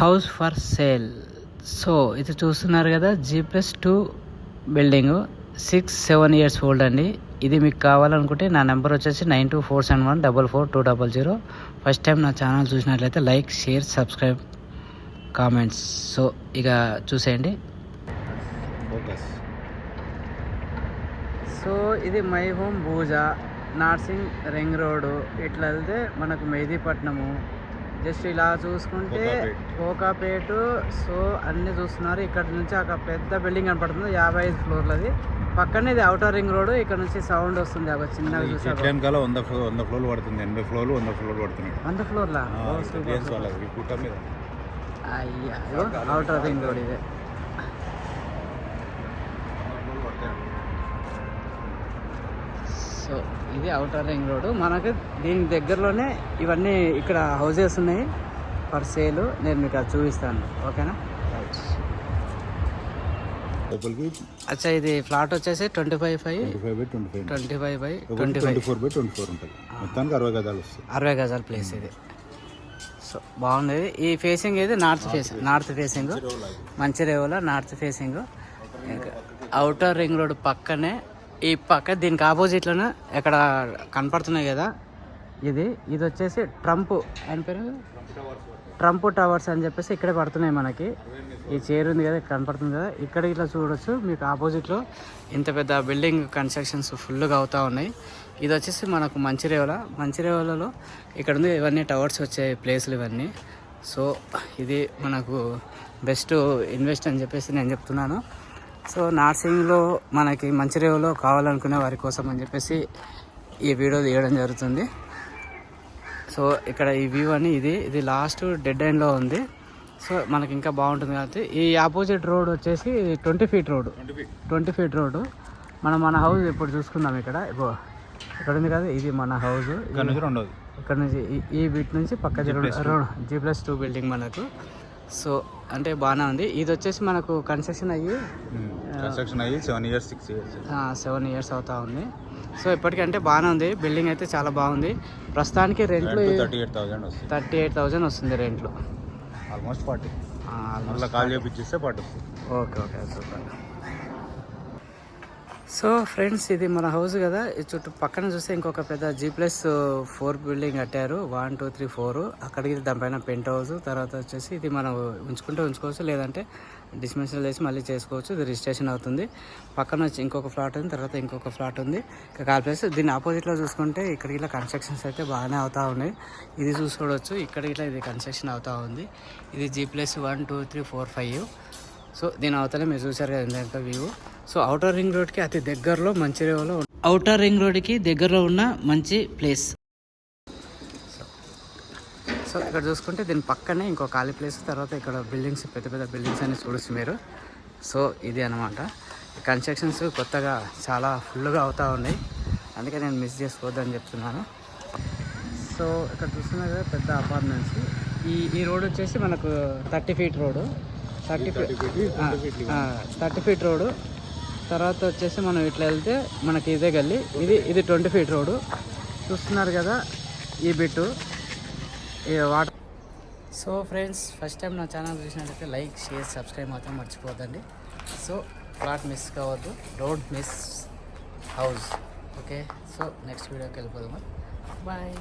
House for sale. So ఇది చూస్తున్నారు కదా G plus two building. Six seven years old అండి. ఇది మీకు కావాలనుకుంటే నా నెంబర్ వచ్చేసి nine two four seven one double four two double zero. First time నా ఛానల్ చూసినట్లయితే like share subscribe comments. So ఇక చూసేయండి. సో ఇది my home Bhooja Narsingi ring road ఇట్లా వెళ్తే మనకు మెహదీపట్నము. జస్ట్ ఇలా చూసుకుంటే కోకాపేట్. సో అన్ని చూస్తున్నారు. ఇక్కడ నుంచి ఒక పెద్ద బిల్డింగ్ కనపడుతుంది. యాభై ఐదు ఫ్లోర్లది పక్కనే ఇది అవుటర్ రింగ్ రోడ్ ఇక్కడ నుంచి సౌండ్ వస్తుంది. ఒక చిన్నగా చూసారు చెట్లేని కాలం వంద వంద ఫ్లోర్లు పడుతుంది. ఎనభై ఫ్లోర్లు వంద ఫ్లోర్లు పడుతున్నాయి. వంద ఫ్లోర్లా? అయ్యా అవుటర్ రింగ్ రోడ్ ఇదే. సో ఇది అవుటర్ రింగ్ రోడ్ మనకు దీని దగ్గరలోనే ఇవన్నీ ఇక్కడ హౌసెస్ ఉన్నాయి. ఫర్ సేల్ నేను మీకు అది చూపిస్తాను. ఓకేనా? అచ్చా ఇది ఫ్లాట్ వచ్చేసి twenty five five twenty five by twenty five four by twenty four ఉంటుంది. మొత్తానికి అరవై వస్తాయి. అరవై గజాల ప్లేస్ ఇది. సో బాగుంది. ఈ ఫేసింగ్ ఇది నార్త్ ఫేసింగ్ నార్త్ ఫేసింగ్ మంచి రేవులో north facing outer ring road పక్కనే ఈ పక్క దీనికి ఆపోజిట్లోనే ఇక్కడ కనపడుతున్నాయి కదా ఇది ఇది వచ్చేసి ట్రంప్ అని పేరు? ట్రంప్ టవర్స్ అని చెప్పేసి ఇక్కడే పడుతున్నాయి మనకి. ఈ చైర్ ఉంది కదా ఇక్కడ కనపడుతుంది కదా. ఇక్కడ ఇట్లా చూడొచ్చు మీకు ఆపోజిట్లో ఇంత పెద్ద బిల్డింగ్ కన్స్ట్రక్షన్స్ ఫుల్గా అవుతా ఉన్నాయి. ఇది వచ్చేసి మనకు మంచిరేవల మంచిరేవలలో ఇక్కడ ఉంది ఇవన్నీ టవర్స్ వచ్చే ప్లేసులు ఇవన్నీ. సో ఇది మనకు బెస్ట్ ఇన్వెస్ట్ అని చెప్పేసి నేను చెప్తున్నాను. సో నార్సింగ్లో మనకి మంచిరేవలో కావాలనుకునే వారి కోసం అని చెప్పేసి ఈ వీడియో తీయడం జరుగుతుంది. సో ఇక్కడ ఈ వ్యూ అని ఇది ఇది లాస్ట్ డెడ్ ఎండ్లో ఉంది. సో మనకి ఇంకా బాగుంటుంది కాబట్టి ఈ ఆపోజిట్ రోడ్ వచ్చేసి twenty feet road. Twenty feet. Road. మనం మన హౌస్ ఇప్పుడు చూసుకుందాం ఇక్కడ. ఇగో ఇక్కడ ఉంది కదా? ఇది మన హౌస్. ఇక్కడ నుంచి ఈ బిట్ నుంచి పక్క జీ ప్లస్ టూ బిల్డింగ్ మనకు. సో అంటే బాగానే ఉంది. ఇది వచ్చేసి మనకు కన్స్ట్రక్షన్ అయ్యి కన్స్ట్రక్షన్ అయ్యి seven years six years seven years అవుతా ఉంది. సో ఇప్పటికంటే బాగానే ఉంది. బిల్డింగ్ అయితే చాలా బాగుంది. ప్రస్తుతానికి రెంట్లు థర్టీ ఎయిట్ థౌసండ్ వస్తుంది. థర్టీ ఎయిట్ థౌజండ్ వస్తుంది రెంట్లు. ఆల్మోస్ట్ ఫార్టీ మళ్ళీ కాల్ ఫార్టీ వస్తుంది okay okay super so friends ఇది మన హౌస్ కదా. ఈ చుట్టూ పక్కన చూస్తే ఇంకొక పెద్ద జీ ప్లస్ ఫోర్ బిల్డింగ్ కట్టారు. వన్ టూ త్రీ ఫోర్ అక్కడికి దానిపైన పెంట్ హౌస్ తర్వాత వచ్చేసి ఇది మనం ఉంచుకుంటే ఉంచుకోవచ్చు. లేదంటే డిస్మిసల్ చేసి మళ్ళీ చేసుకోవచ్చు. ఇది రిజిస్ట్రేషన్ అవుతుంది. పక్కన వచ్చి ఇంకొక ఫ్లాట్ ఉంది. తర్వాత ఇంకొక ఫ్లాట్ ఉంది. Call place. దీని ఆపోజిట్లో చూసుకుంటే ఇక్కడ ఇలా కన్స్ట్రక్షన్స్ అయితే బాగానే అవుతా ఉన్నాయి. ఇది చూసుకోవచ్చు ఇక్కడ ఇట్లా ఇది కన్స్ట్రక్షన్ అవుతా ఉంది. ఇది G plus one two three four five so దీని అవతలే మీరు చూసారు కదా ఇంత వ్యూ సో అవుటర్ రింగ్ రోడ్కి అతి దగ్గరలో మంచి రేవులో అవుటర్ రింగ్ రోడ్కి దగ్గరలో ఉన్న మంచి ప్లేస్ సో ఇక్కడ చూసుకుంటే దీని పక్కనే ఇంకో ఖాళీ ప్లేస్ తర్వాత ఇక్కడ బిల్డింగ్స్ పెద్ద పెద్ద బిల్డింగ్స్ అన్ని చూడొచ్చు మీరు. సో ఇది అనమాట కన్స్ట్రక్షన్స్ కొత్తగా చాలా ఫుల్గా అవుతూ ఉన్నాయి. అందుకే నేను మిస్ చేసుకోవద్దని చెప్తున్నాను. సో ఇక్కడ చూస్తున్నారు కదా పెద్ద అపార్ట్మెంట్స్ ఈ ఈ రోడ్ వచ్చేసి మనకు thirty feet road thirty feet. Thirty feet road తర్వాత వచ్చేసి మనం ఇట్లా వెళ్తే మనకి ఇదే గల్లీ. ఇది ఇది ట్వంటీ ఫీట్ రోడ్ చూస్తున్నారు కదా ఈ బిట్టు. ఈ water. So friends first time నా ఛానల్ చూసినట్లయితే లైక్ షేర్ సబ్స్క్రైబ్ మాత్రం మర్చిపోద్దండి సో ప్లాట్ మిస్ కావద్దు. Road miss house okay so next వీడియోకి వెళ్ళిపోదాం బాయ్